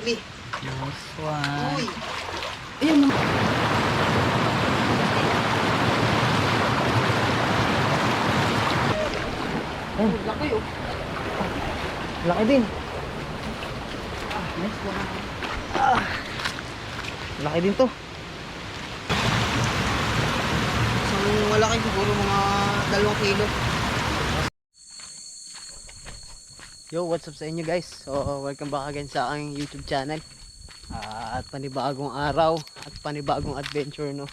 Uli. One. Uy. Ayun. Oh, laki oh. Laki din. Nice one. Laki din to. Isang malaki siguro mga dalawang kilo. Yo, what's up sa inyo guys? So, welcome back again sa aking YouTube channel. Ah, at panibagong araw at panibagong adventure, no?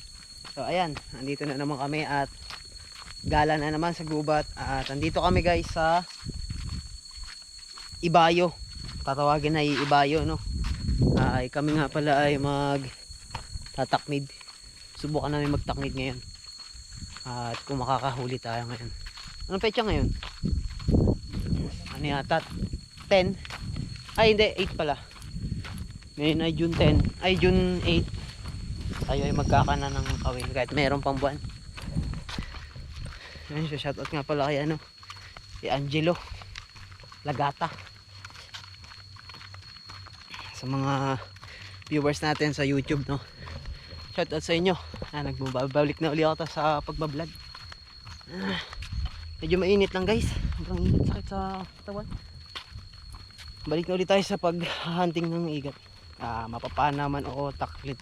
So, ayan, nandito na naman kami at gala na naman sa gubat. At andito kami guys sa Ibayo. Tatawagin na Ibayo, no? Ay, kami nga pala ay mag tatakmid. Subukan namin magtakmid ngayon. At kung makakahuli tayo ngayon. Anong petsa ngayon? Ano yata? 10 ay hindi. 8 pala. Ngayon ay June 10 ay June 8 tayo ay magkakana ng kawin kahit meron pang buwan. Ayun siya shoutout nga pala kay ano? Si Angelo Lagata. Sa mga viewers natin sa YouTube no? Shoutout sa inyo. Ah, nagbabalik na uli ako sa pagbablog. Ah, medyo mainit lang guys sobrang init sakit sa katawan. Balik na ulit tayo sa paghahunting ng igat. Ah, mapapanaman o taklit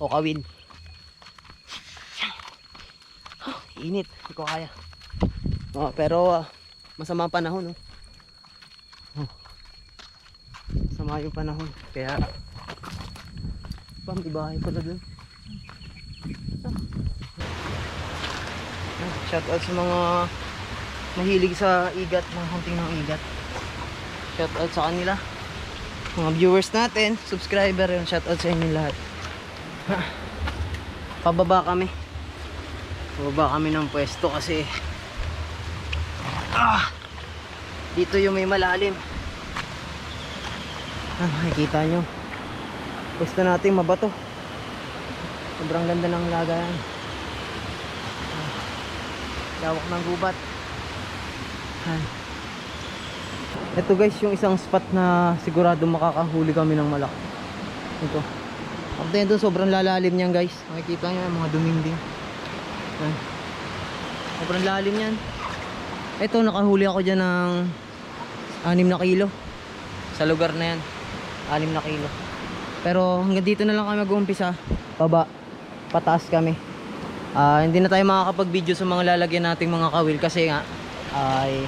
o kawin. Huh, init. Hindi ko kaya. Oh, pero ah, masama ang panahon oh. Oh. masama yung panahon. Kaya pang ibahay pala dun. Ah, shout out sa mga mahilig sa igat, mga hunting ng igat. Shout out sa kanila. Mga viewers natin, subscriber yun, shout out sa inyo lahat. Ha. Pababa kami. Pababa kami ng pwesto kasi ah, dito yung may malalim. Ah, makikita nyo. Pwesto natin mabato. Sobrang ganda ng lagayan. Lawak ng gubat. Ay. Ito guys, yung isang spot na sigurado makakahuli kami ng malaki. Ito. After nito, sobrang lalalim niyan guys. Makikita nyo yung mga dumingding. Ay. Sobrang lalim yan. Ito, nakahuli ako dyan ng 6 na kilo. Sa lugar na yan. 6 na kilo. Pero hanggang dito na lang kami mag-uumpisa. Baba. Pataas kami. Ah, hindi na tayo makakapag-video sa mga lalagyan nating mga kawil kasi nga ay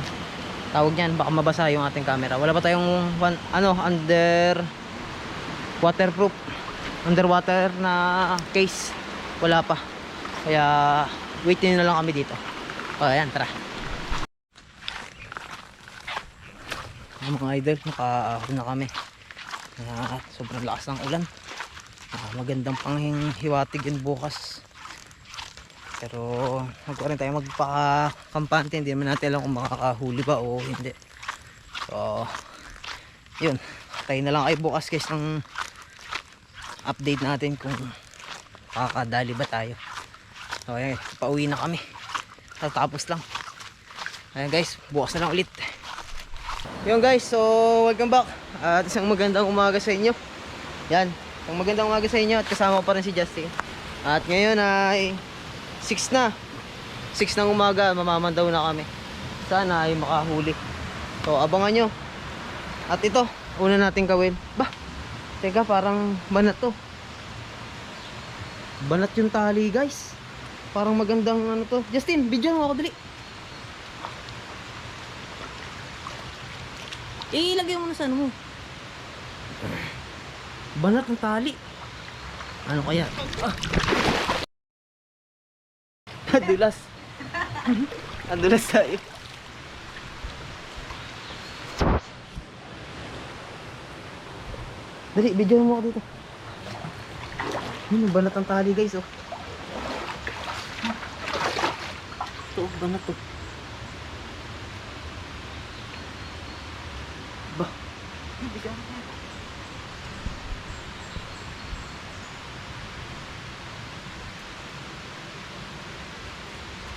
tawag niyan baka mabasa yung ating camera. Wala pa tayong one, ano under waterproof underwater na case. Wala pa. Kaya wait na lang kami dito. O ayan, tara. Ayan, mga idol, nakaahon na kami. Ah, sobrang lakas ng ulan. Ah, magandang panghiwatig yun bukas pero magkaroon tayo magpaka-kampante hindi naman natin alam kung makakahuli ba o hindi. So yun. Tayo na lang kayo bukas guys ng update natin kung kakadali ba tayo. So ayun pauwi na kami. Tatapos lang. Ayun guys bukas na lang ulit. Yun guys so welcome back. At isang magandang umaga sa inyo. Yan isang magandang umaga sa inyo at kasama pa rin si Justin. At ngayon ay 6 na. 6 ng umaga mamamandaw na kami. Sana ay makahuli. So abangan nyo. At ito una nating gawin. Ba teka parang banat to. Banat yung tali guys. Parang magandang ano to. Justin video mo ako dali. Ilagay mo na sa ano mo. Banat ng tali. Ano kaya? Ah. Adulas. Adulas tayo. Dali, video mo ako dito. Yun, banat ang tali guys, oh. Ito, oh, banat to. Ba? Bigyan mo.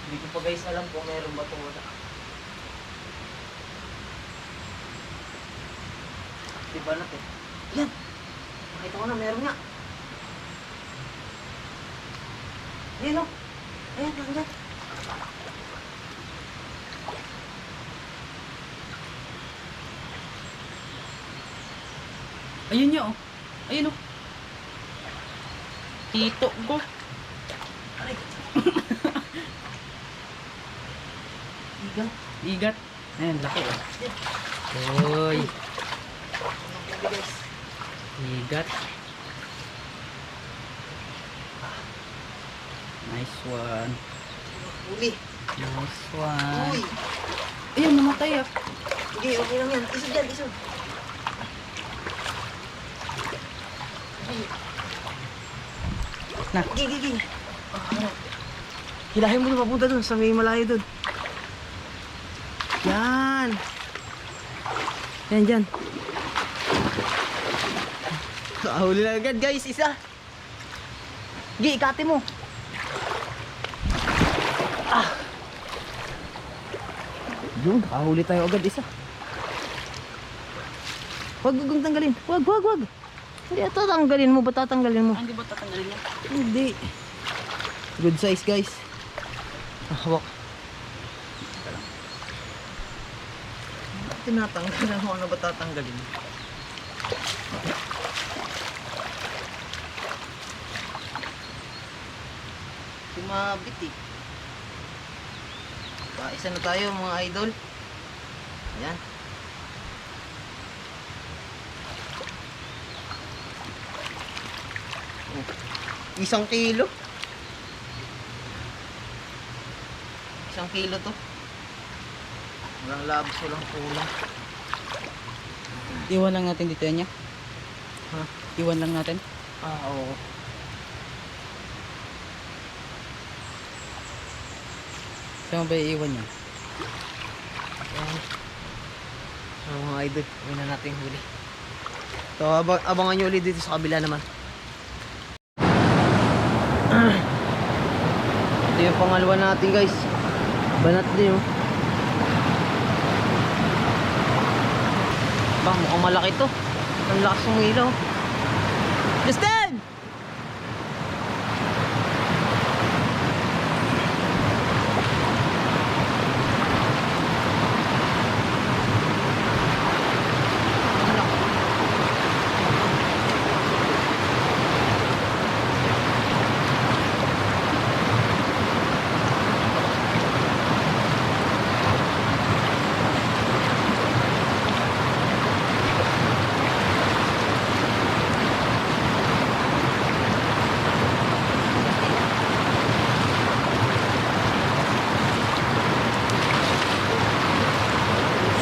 Hindi ko pa guys alam kung meron ba ito wala. Di ba natin? Yan! Ito ko na, meron nga. Ayan o. Ayan, nandiyan. Ayun niya oh. Ayun oh. Tito ko. Iga. Igat. Ayun, laki oh. Uy, guys. igat. Nice one. Uli. Nice one. Uy. Ayun, namatay ah. Sige, okay lang yan. Isog yan, isog. Na. Gigi, gigi. Hilahin mo na papunta dun sa may malayo dun. Yan. Yan, dyan. Nakahuli na agad guys, isa. Gi, ikate mo. Ah. Yun, nakahuli tayo agad isa. Huwag gugong tanggalin. Huwag, huwag, huwag. Hindi, tatanggalin mo. Ba't tatanggalin mo? Ah, Hindi ba tatanggalin niya? Hindi. Good size guys. Ah, hawak. Tinatanggalan mo ano ba tatanggalin? Sumabit eh. Pa, isa na tayo mga idol. Yan. Oh, Isang kilo. Isang kilo to. Walang labs, walang kulang. Iwan lang natin dito yan niya. Ha? Iwan lang natin. Ah, oo. Saan mo ba iiwan niya? Ayan. Ah, mga idol, uwi na natin huli. So, abang abangan nyo ulit dito sa kabila naman. Ito yung pangalawa natin guys. Banat din oh. Ba, mukhang malaki to. Ang lakas ng ilaw. Justin!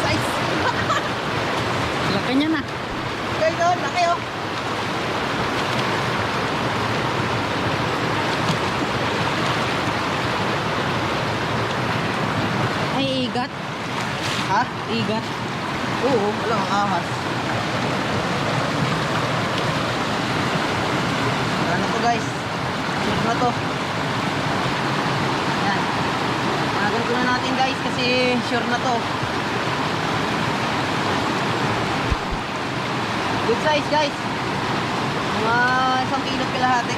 Size! Laki niya na. Guys, oh, laki oh. Ay, igat. Ha? Igat. Oo, wala kang ahas. Ano to guys? Sure na to. Yan. Tanagan ko na natin guys kasi sure na to. Good size guys. Mga isang kilot kalahati.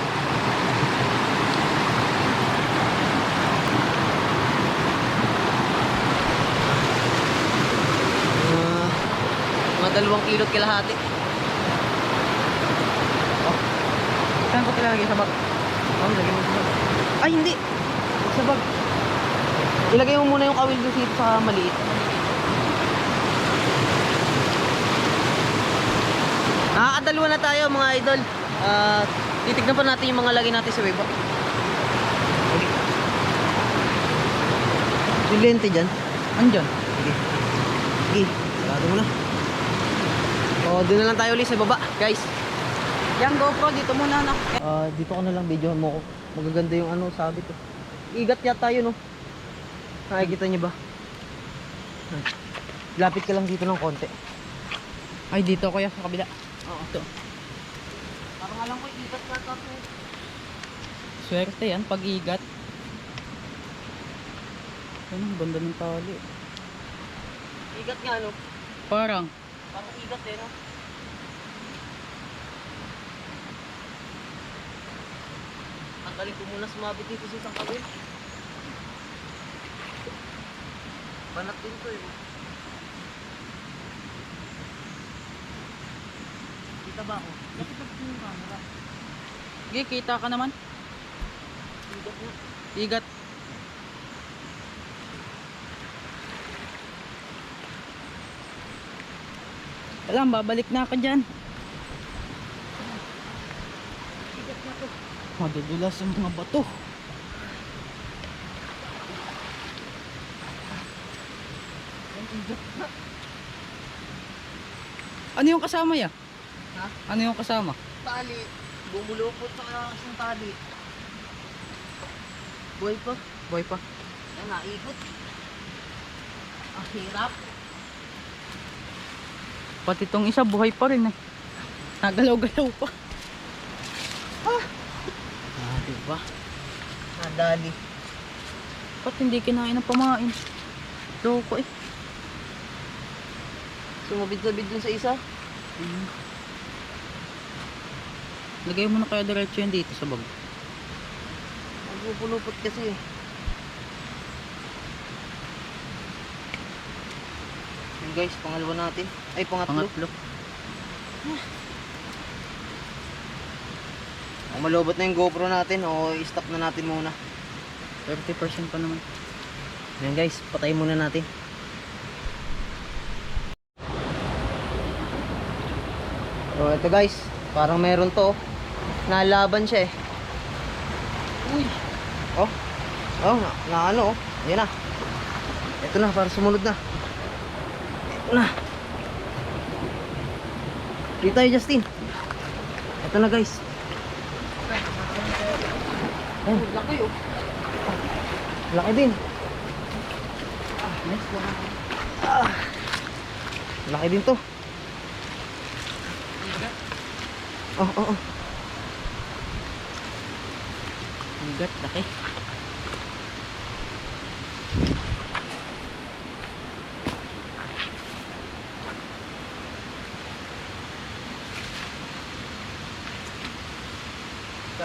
Ah, mga dalawang kilot kalahati. Oh. Saan ko ilalagay sa bag? Oh, ilagay mo sa. Ay, hindi. Sa bag. Ilagay mo muna yung kawil doon dito sa maliit. Nakakadalawa na tayo mga idol. Ah, titignan pa natin yung mga lagay natin sa weba. Yung lente dyan. Andyan. Sige. Sige. Sarado mo na. O, doon na lang tayo ulit sa baba, guys. Yan, GoPro, dito muna na. Ah, dito ko na lang videohan mo ko. Magaganda yung ano, sabi ko. Igat yata yun, oh. Nakikita niyo ba? Hmm. Lapit ka lang dito ng konti. Ay, dito kuya, sa kabila. Oo. Ito. Parang alam ko, igat yata to. Swerte yan, pag igat. Ano, banda ng tali. Igat nga, no? Parang, Parang igat eh, no? Galing ko muna sumabit dito sa isang kawin. Banat din to eh. Kita ba ako? Bakit ako yung camera? Sige, kita ka naman. Igat na. Igat. Alam, babalik na ako dyan. Igat na to. Madudulas ang mga bato. Ano yung kasama ya? Ha? Ano yung kasama? Tali. Bumulupot sa isang tali. Boy pa. Boy pa. Ay, naikot. Ang hirap. Pati tong isa buhay pa rin eh. Nagalaw-galaw pa. Ah, diba? Nadali. Ba't hindi kinain ng pamain? Loko eh. Sumabid-sabid dun sa isa. Lagay mo na kaya diretso yan dito sa bag. Nagpupulupot kasi eh. Guys, pangalawa natin. Ay, pangatlo. Pangatlo. Kung malobot na yung GoPro natin, o i-stop na natin muna. 30% pa naman. Yan guys, patay muna natin. So ito guys, parang meron to. oh. Nalaban siya eh. Uy. Oh. Oh, na, na ano oh. Yan na. Ito na, para sumunod na. Ito na. Dito tayo Justin. Ito na guys. Oh, laki oh. Laki din. Nice one. Ah, laki din to. Oh, oh, oh. Igat, laki.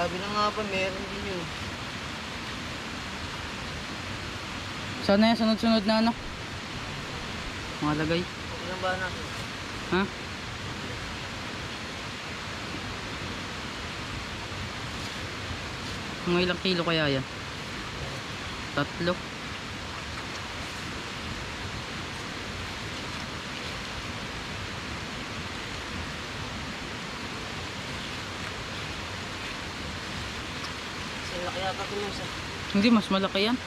Sabi na nga pa, meron din yun. Sana yan, sunod-sunod na ano? Mga lagay. Ilan ba natin? Ha? Mga ilang kilo kaya yan? Tatlo. Kasi laki yata ito yung isa. Hindi, mas malaki yan.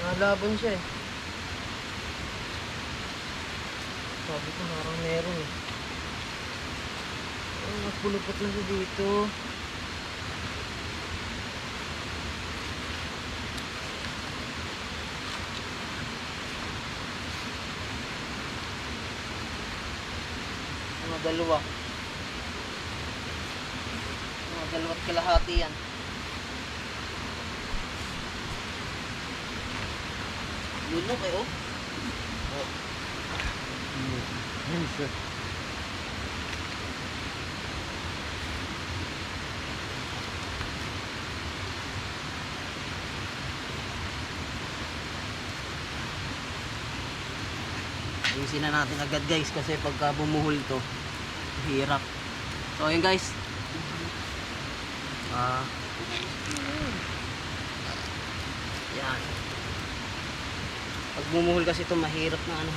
Nalaban siya eh. Sabi ko parang meron eh. Oh, nagpulupot na siya dito. Mga dalawa. Mga dalawa't kalahati yan. Lunok eh oh. Oh. Sir. Ayusin na natin agad guys kasi pagka bumuhol to, hirap. So ayun guys. Ah. yan. Pag bumuhol kasi to mahirap na ano.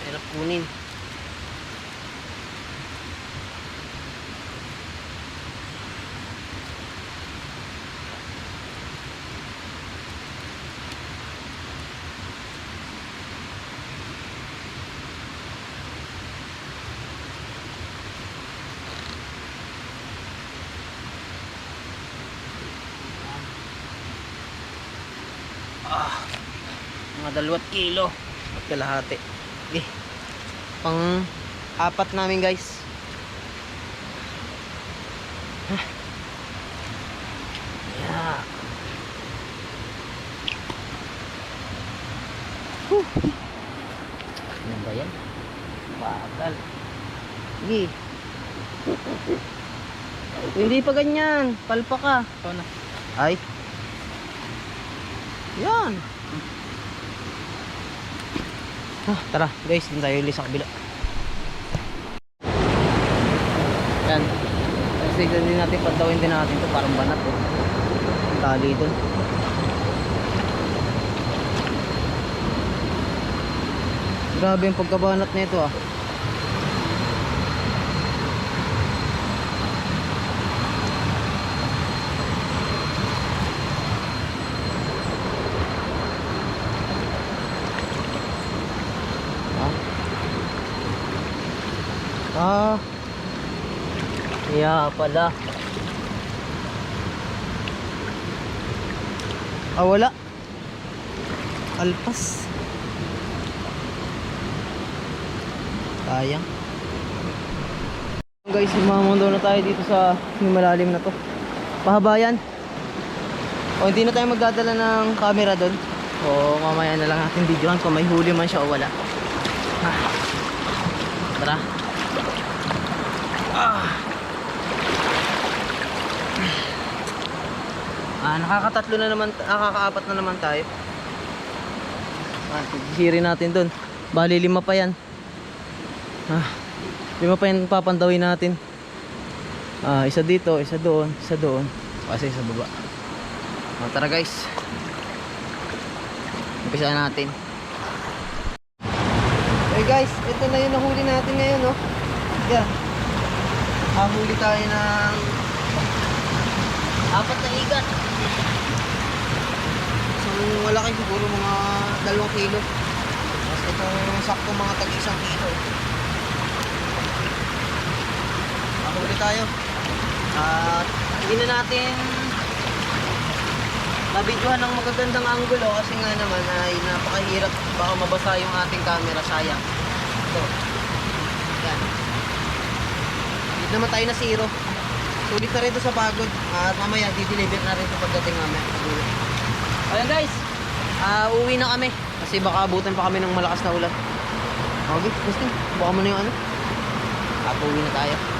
Mahirap kunin. mga dalawat kilo at kalahati okay. pang apat namin guys huh. yeah. Whew. ano ba yan? bagal sige hindi pa ganyan palpa ka ay yan Ah, tara guys, dun tayo ulit sa kabila. Yan. Kasi din natin pantawin din natin to parang banat oh. Ang Tali dun. Grabe yung pagkabanat nito ah. Ah. Kaya pala. Ah, wala. Alpas. Sayang. Guys, mamundo na tayo dito sa malalim na to. Pahaba yan. O hindi na tayo magdadala ng camera doon. O mamaya na lang natin videohan kung may huli man siya o wala. Ha. Tara. Ah, nakakatatlo na naman, nakakaapat na naman tayo. Ah, sisirin natin doon. Bali lima pa yan. Ah, lima pa yan papandawin natin. Ah, isa dito, isa doon, isa doon. Kasi sa baba. Ah, tara guys. Umpisa natin. Hey guys, ito na yung nahuli natin ngayon, no? Yeah. Hahuli tayo ng apat na igat. Isang malaki siguro mga dalawang kilo. Tapos itong sakto mga tag isang kilo. Hahuli tayo. At hindi na natin nabidyohan ng magagandang angulo kasi nga naman ay napakahirap baka mabasa yung ating camera sayang. Ito. Yan. Hindi naman tayo na zero. Sulit na rin to sa pagod. At mamaya, di-deliver na rin ito pagdating. Siguro. Ayan guys. Ah, uwi na kami. Kasi baka abutan pa kami ng malakas na ulan. Okay, Justin. Buka mo na yung ano. At uwi na tayo.